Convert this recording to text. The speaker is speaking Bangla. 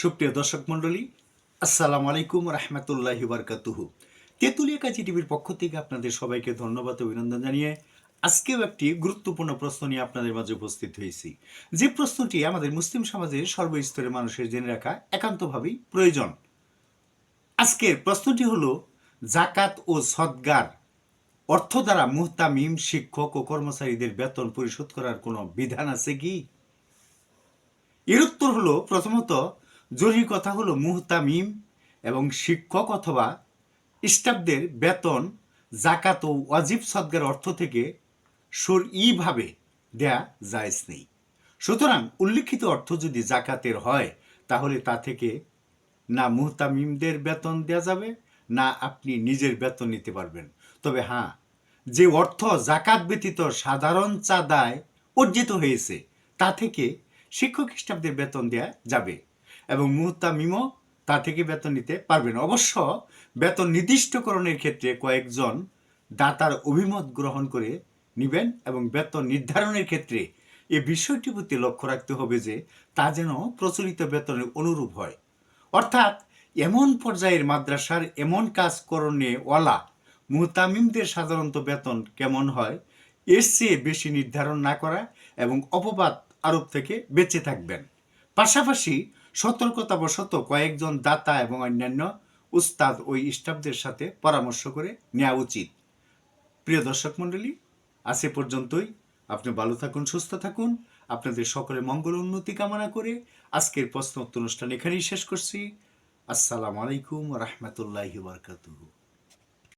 সুপ্রিয় দর্শক মণ্ডলী, আসসালামু আলাইকুম রহমতুল্লাহি বারকাতুহু। তেঁতুলিয়া কাজী টিভির পক্ষ থেকে আপনাদের সবাইকে ধন্যবাদ অভিনন্দন জানিয়ে আজকেও একটি গুরুত্বপূর্ণ প্রশ্ন নিয়ে আপনাদের মাঝে উপস্থিত হয়েছি। যে প্রশ্নটি আমাদের মুসলিম সমাজের সর্বস্তরের মানুষের জেনে রাখা একান্তভাবেই প্রয়োজন। আজকের প্রশ্নটি হল জাকাত ও সদগার অর্থ দ্বারা মুহতামিম, শিক্ষক ও কর্মচারীদের বেতন পরিশোধ করার কোনো বিধান আছে কি? এর উত্তর হলো, প্রথমত জরুরি কথা হলো মুহতামিম এবং শিক্ষক অথবা স্টাফদের বেতন জাকাত ও ওয়াজিব সদগার অর্থ থেকে সর ইভাবে দেয়া জায়েজ নেই। সুতরাং উল্লিখিত অর্থ যদি জাকাতের হয়, তাহলে তা থেকে না মুহতামিমদের বেতন দেওয়া যাবে, না আপনি নিজের বেতন নিতে পারবেন। তবে হ্যাঁ যে অর্থ জাকাত ব্যতীত সাধারণ চাঁদায় অর্জিত হয়েছে, তা থেকে শিক্ষক স্টাফদের বেতন দেওয়া যাবে। এবং মুহতামিমও তা থেকে বেতন নিতে পারবেন অবশ্য বেতন নির্দিষ্টকরণের ক্ষেত্রে কয়েকজন দাতার অভিমত গ্রহণ করে নিবেন এবং বেতন নির্ধারণের ক্ষেত্রে এ বিষয়টির প্রতি লক্ষ্য রাখতে হবে যে তা যেন প্রচলিত বেতনের অনুরূপ হয়। অর্থাৎ এমন পর্যায়ের মাদ্রাসার এমন কাজ করণে ওয়ালা মুহতামিমদের সাধারণত বেতন কেমন হয়, এর চেয়ে বেশি নির্ধারণ না করা এবং অপবাদ আরোপ থেকে বেঁচে থাকবেন। পাশাপাশি সতর্কতাবশত কয়েকজন দাতা এবং অন্যান্য উস্তাদ ওই স্টাফদের সাথে পরামর্শ করে নেওয়া উচিত। প্রিয় দর্শক মণ্ডলী, আজ এ পর্যন্তই। আপনি ভালো থাকুন, সুস্থ থাকুন। আপনাদের সকলে মঙ্গল উন্নতি কামনা করে আজকের প্রশ্ন উত্তর অনুষ্ঠান এখানেই শেষ করছি। আসসালামু আলাইকুম রহমতুল্লাহি বারকাতুহু।